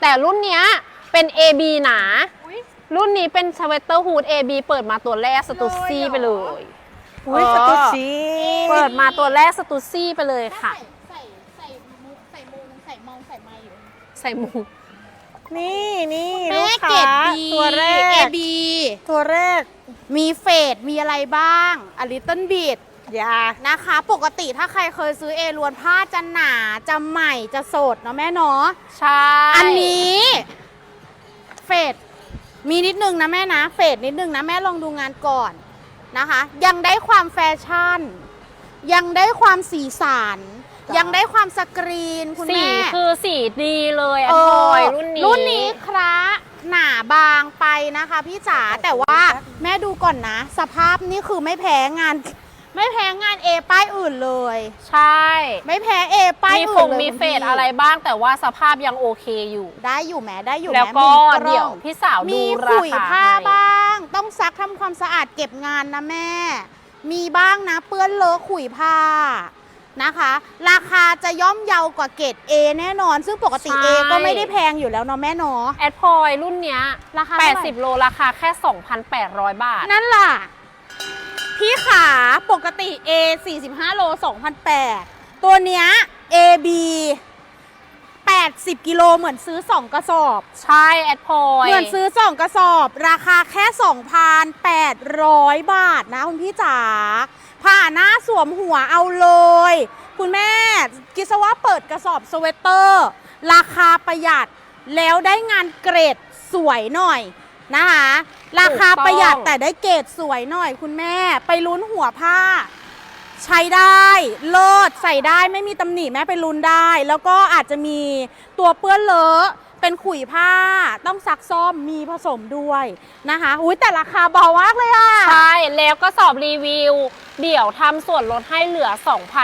แต่รุ่นเนี้ยเป็น AB หนา อุ๊ย รุ่นนี้เป็นสเวตเตอร์ฮูด AB เปิดมาตัวแรกสตูซี่เลยเหรอไปเลยอุ้ยเออสตูชีเปิดมาตัวแรกสตูซี่ไปเลยค่ะ ใส่ใส่มุกใส่มูใส่มองใส่ไม้อยู่ใส่หมูนี่นี่แม่ลูกเกรค้าดบีตัวแรเอกบีตัวแรก มีเฟดมีอะไรบ้างอลิตเติ้ลบีด อย่านะคะ ปกติถ้าใครเคยซื้อเอล้วนผ้าจะหนาจะใหม่จะสดเนาะแม่เนาะใช่อันนี้เฟดมีนิดนึงนะแม่นะเฟดนิดนึงนะแม่ลองดูงานก่อนนะคะ ยังได้ความแฟชั่น ยังได้ความสีสันยังได้ความสกรีนคุณสีแม่คือสีดีเลยแอเอนพลออยรุ่นนี้รุ่นนี้คระหนาบางไปนะคะพี่จ๋าแต่ว่าแม่ดูก่อนนะ สภาพนี่คือไม่แพ้งาน ไม่แพ้งานเอป้ายอื่นเลย ใช่ไม่แพ้เอป้ายมีอื่ฟนงเลยมีคุณเฟดพี่อะไรบ้างแต่ว่าสภาพยังโอเคอยู่ ได้อยู่แหม้ได้อยู่แล้วหมก็มีล้องเดี๋ยวพี่สาวดูมีราขุยคาผ้าให้บ้าง ต้องซักทำความสะอาดเก็บงานนะแม่ มีบ้างนะเปื้อนเลอะขุยผ้านะคะ ราคาจะย่อมเยาวกว่าเกรด A แน่นอน ซึ่งปกติ A ก็ไม่ได้แพงอยู่แล้วเนาะแม่เนาะแอดพลอยรุ่นเนี้ยราคาเท่าไหร่80 โลราคาแค่ 2,800 บาท นั่นล่ะ พี่ขาปกติ A 45 โล2,008ตัวเนี้ย AB 80 กิโลเหมือนซื้อ 2 กระสอบ ใช่แอดพลอยเหมือนซื้อ 2 กระสอบ ราคาแค่ 2,800 บาทนะคุณพี่จ๋าผ่าหน้าสวมหัวเอาเลย คุณแม่กิสว่าเปิดกระสอบสเวตเตอร์ ราคาประหยัดแล้วได้งานเกรดสวยหน่อย นะคะ ราคาประหยัดแต่ได้เกรดสวยหน่อยคุณแม่ ไปลุ้นหัวผ้า ใช้ได้เลิศใส่ได้ไม่มีตำหนิแม่ไปลุ้นได้ แล้วก็อาจจะมีตัวเปื้อนเลอะเป็นขุยผ้าต้องซักซ่อมมีผสมด้วยนะคะอุ้ยแต่ราคาเบามากเลยอะใช่แล้วก็สอบรีวิว เดี๋ยวทำส่วนลดให้เหลือ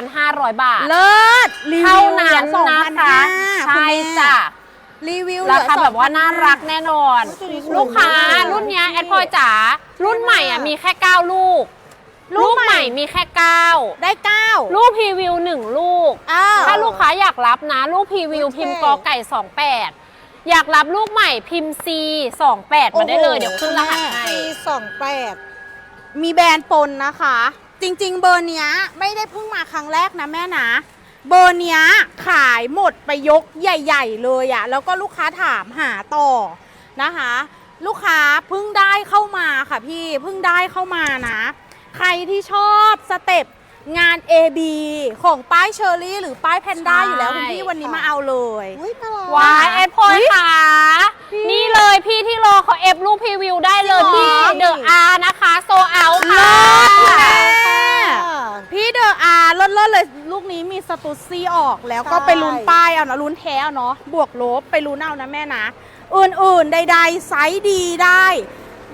2,500 บาท เลิศรีวิวเท่านั้นสองนะพันคะห้าใช่จ้ะ รีวิวราคาแบบว่าเหลือน่ารักแน่นอนตัวนี้สวยลูกค้ามากรุ่นเนี้ยแอดพลอยจ๋ารุ่นใหม่อะมีแค่ 9 ลูก ลูกใหม่มีแค่9ได้เก้า ลูกพรีวิว 1 ลูก อ้าว ถ้าลูกค้าอยากรับนะ ลูกพรีวิวโอเคพิมพ์กอไก่ 28 อยากรับลูกใหม่พิมพ์ C 28มาได้เลยเดี๋ยวขึ้นรหัสให้ปีสองแปดมีแบรนด์ปนนะคะ จริง ๆ เบอร์เนี้ยไม่ได้เพิ่งมาครั้งแรกนะแม่นะ เบอร์เนี้ยขายหมดไปยกใหญ่ ๆ เลยอะแล้วก็ลูกค้าถามหาต่อนะคะ ลูกค้าเพิ่งได้เข้ามาค่ะพี่เพิ่งได้เข้ามานะ ใครที่ชอบสเต็ปงาน AB ของป้ายเชอรี่หรือป้ายแพนด้าใช่อยู่แล้วคุณพี่วันนี้มาเอาเลยอุ้ยน่ารัก วายแอดพลอยค่ะ นี่เลยพี่ที่รอเขาเอฟรูปพรีวิวได้เลย จริ ที่ งเหรอ เดอะอาร์นะคะโซเอาค่ะ เลิศ พี่เดอะอาร์ลดๆเลยลู กนี้มีสตูซี่ออกแล้วก็ใช่ ไปลุ้นป้ายเอานะลุ้นแท้เอาเนาะบวกลบไปลุ้นเอานะแม่นะ อื่นๆใดๆไซส์ดีได้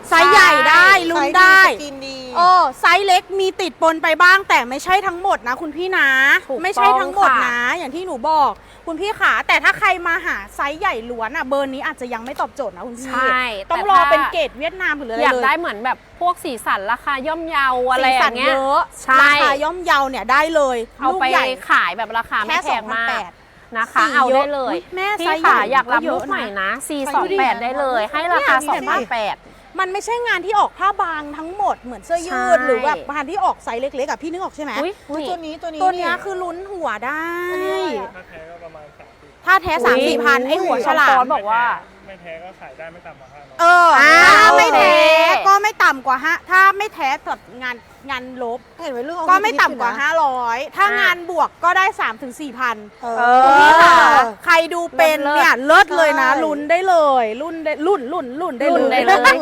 ไซส์ใหญ่ได้ลุ้นได้สกินดีโอ้ไซส์เล็กมีติดปนไปบ้างแต่ไม่ใช่ทั้งหมดนะคุณพี่นะ ถูกต้องไม่ใช่ทั้งหมดค่ะนะ อย่างที่หนูบอก คุณพี่ขาแต่ถ้าใครมาหาไซส์ใหญ่ล้วนอะเบอร์นี้อาจจะยังไม่ตอบโจทย์นะคุณพี่ใช่ต้องแต่รอถ้าเป็นเกรดเวียดนามหรืออะไรอยากเลยได้เหมือนแบบพวกสีสันราคาย่อมเยาอะไรอสีสัย่างเงี้ยเยอะใช่ราคาย่อมเยาเนี่ยได้เลยเอาลูกไปใหญ่ขายแบบราคาไม่แค่แพงมาก2,800นะคะสีเอาเยได้อะเลยอุ๊ยแม่พี่ไซส์ขาใหญ่อยากรับก็เยลูอะกใหม่นะนะไซส์ดูดิ428 ได้เลย ให้ราคาเนี่ยเห็นปะ2,800 มันไม่ใช่งานที่ออกผ้าบางทั้งหมดเหมือนเสื้อยืด ใช่หรือแบบงานที่ออกไซส์เล็กๆอะพี่นึกออกใช่ไหมอุ้ยอุ้ยนี่ตัวนี้ตัวนี้ตัวเนี้ยคือลุ้นหัวได้อันนี้อะไรอะถ้าแท้ก็ประมาณสามสิบถ้าแท้สามสี่พันไอหัวฉลาน้องมฟอนบอกว่า ไม่แท้ก็ขายได้ไม่ต่ำกว่าห้าร้อยเอออ่าถ้าไม่แท้โอเค ก็ไม่ต่ำกว่าฮะถ้าไม่แท้แบบงานงานลบ เห็นไหมลูกเอาก็ไม่ต่ำกว่าฮิตๆอยู่นะ500 ถ้างานบวกก็ได้3ถึง4พันเอเออคุณอพี่ค่ะใคร ดูเป็นเลิศเนี่ยเลิศเลยนะใช่ ลุ้นได้เลยรุ่นได้รุ่นรุ่นรุ่นได้รุ่นเลได้ยเลย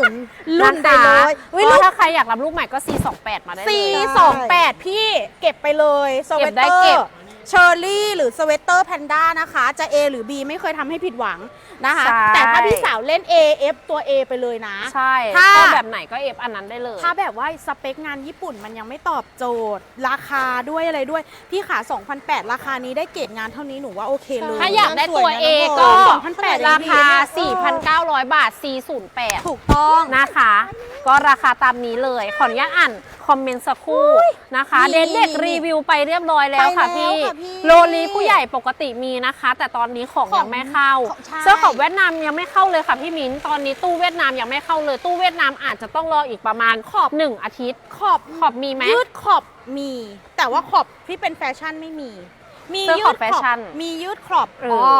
รุ่นได้เลยวิวิลูลูกกถ้าใครอยากรับลูกใหม่ก็ 428 มาได้เลย สี่สองแปดพี่เก็บไปเลยสเวเก็ตบเตได้อเก็บร์ เชอร์รี่หรือสเวตเตอร์แพนด้านะคะ จะ A หรือ B ไม่เคยทำให้ผิดหวังนะคะ ใช่ แต่ถ้าพี่สาวเล่น A F ตัว A ไปเลยนะ ใช่ถ้า ชอบแบบไหนก็เอฟอันนั้นได้เลย ถ้าแบบว่าสเปคงานญี่ปุ่นมันยังไม่ตอบโจทย์ ราคาด้วยอะไรด้วย พี่ขา2,008 ราคานี้ได้เกรดงานเท่านี้หนูว่าโอเคเลยถ้าอยากได้ตัว A สวยนะก็น้องพลอยราคาเออ4,900 บาท 408 ถูกต้อง นะคะ ก็ราคาตามนี้เลย ขออนุญาตอ่าน คอมเมนต์สักครู่นะคะนี่เด็กนี่ๆรีวิวไปเรียบร้อยแล้วค่ะไปแล้วพี่ค่ะพี่โลลีผู้ใหญ่ปกติมีนะคะ แต่ตอนนี้ของของยังไม่เข้าของใช่เสื้อของเวียดนามยังไม่เข้าเลยค่ะพี่มิ้นตอนนี้ตู้เวียดนามยังไม่เข้าเลยตู้เวียดนามอาจจะต้องรออีกประมาณขอบหนึ่งอาทิตย์ ขอบขอบมีไหมยืดขอบมี แต่ว่าขอบที่เป็นแฟชั่นไม่มี มีเสื้อยืขอดบแฟชั่นมียืดขอบเอออ๋อ๋อ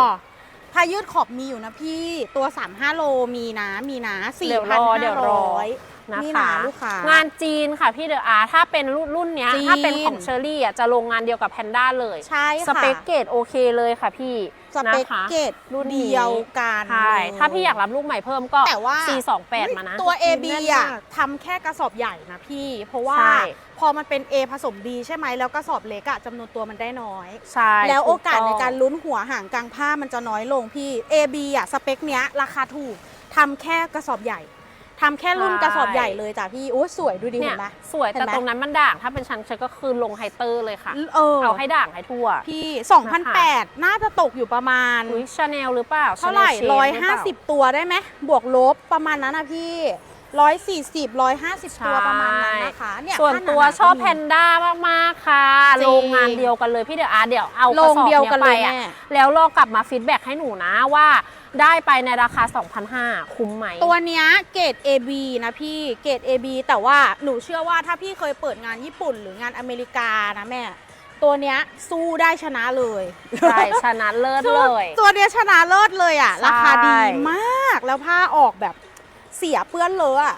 ถ้ายืดขอบมีอยู่นะพี่ตัว 35 โลมีนะมีนะเดี๋ยวรอ เดี๋ยวรอ4,500นะนี่คะ นะลูกค้างานจีนค่ะพี่เดอะอาร์ถ้าเป็นรุ่นรุ่นเนี้ยจีน ถ้าเป็นของเชอรี่อะจะลงงานเดียวกับแพนด้าเลย ใช่ค่ะสเปคเกรดโอเคเลยค่ะพี่สเปคนะคะ เกตรุ่นนี้ เดียวกันใช่เลยถ้าพี่อยากรับลูกใหม่เพิ่มก็ แต่ว่า428 มานะ ตัว AB แน่นอะมากทำแค่กระสอบใหญ่นะพี่ เพราะว่าใช่ พอมันเป็น A ผสม B ใช่ไหมแล้วกระสอบเล็กอะจำนวนตัวมันได้น้อย ใช่แล้วโอกาสในถูต้งการลุ้นหัวหางกลางผ้ามันจะน้อยลงพี่ AB อะสเปคเนี้ยราคาถูกทำแค่กระสอบใหญ่ ทำแค่รุ่นกระสอบใหญ่เลยจ้ะพี่โอ้ยสวยดูดิเนี่เห็ยนไหมสวยเห็นแต่ไหมตรงนั้นมันด่างถ้าเป็นชั้นฉันก็คือลงไฮเตอร์เลยค่ะเออเอาให้ด่างให้ทั่ว พี่นะคะ2,008 น่าจะตกอยู่ประมาณอุ้ยชาแนลหรือเปล่าเท่าไหร่ Chanel Shade รือเปล่า150ตัวได้ไหมบวกลบประมาณนั้นนะพี่140 150ตัวประมาณนั้นนะคะเนี่ยส่วนผ้าหาๆตัวชอบก็มีแพนด้ามากๆค่ะจริงโรงงานเดียวกันเลยพี่เดี๋ยวอาร์เดี๋ยวเอากโรระงสอบเดียวเนี้กันยไปเลยอะแม่แล้วรอกลับมาฟีดแบ็กให้หนูนะว่า ได้ไปในราคา 2,500 คุ้มไหม ตัวเนี้ยเกรด AB นะพี่เกรด AB แต่ว่าหนูเชื่อว่าถ้าพี่เคยเปิดงานญี่ปุ่นหรืองานอเมริกานะแม่ ตัวเนี้ยสู้ได้ชนะเลยใช่ ชนะเลิศเลย ตัวเนี้ยชนะเลิศเลยอะใช่ราคาดีมากแล้วผ้าออกแบบเสียเปื้อนเลอะอะ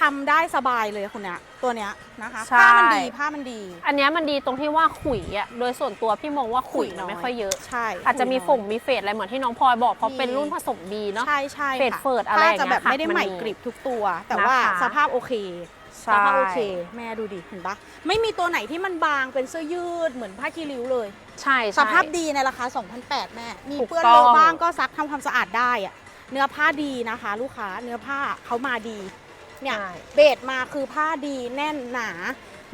ทำได้สบายเลยคนเนี้ยตัวเนี้ยนะคะใช่ ผ้ามันดีผ้ามันดี อันเนี้ยมันดีตรงที่ว่าขุยอะโดยส่วนตัวพี่มองว่าขุยมันไม่ค่อยเยอะ ใช่อาจจะมีคุฝงมีเฟดอะไรเหมือนที่น้องพลอยบอกเพราะเป็นรุ่นผสมดีเนาะ ใช่ใช่เฟดค่ะเฟิร์ดอะไรอย่างเงี้ยผ้าจะแบบไม่ได้ค่ะใหม่มันมีกริบทุกตัว แต่ว่านะคะสภาพโอเคใช่สภาพโอเค แม่ดูดิเห็นปะไม่มีตัวไหนที่มันบางเป็นเสื้อยืดเหมือนผ้าคีริ้วเลย ใช่ใช่ สภาพดีในราคา 2,800 แม่ มีถูกเปื้อนต้เลอง อะบ้างก็ซักทำความสะอาดได้อะเนื้อผ้าดีนะคะ ลูกค้า เนื้อผ้าเขามาดี เนี่ยใช่ เบสมาคือผ้าดีแน่นหนา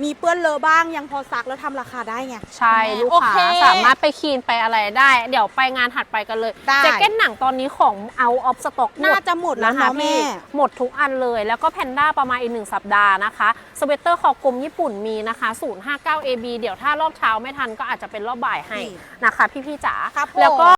มีเปื้อนเลอะบ้างยังพอซักแล้วทำราคาได้ไง ใช่คุณแม่ลูกโอค้าเคสามารถไปคีนไปอะไรได้ เดี๋ยวไปงานถัดไปกันเลยได้ แจ็คเก็ตหนังตอนนี้ของเอาออฟสต็อกน่าจะหมดแล้วนะคะเนาะแม่พี่หมดทุกอันเลยแล้วก็แพนด้าประมาณอีกหนึ่งสัปดาห์นะคะสเวตเตอร์คอกลมญี่ปุ่นมีนะคะ 059 AB เดี๋ยวถ้ารอบเช้าไม่ทันก็อาจจะเป็นรอบบ่ายให้นี่นะคะ พี่ๆจ๋าครับผม แล้วก็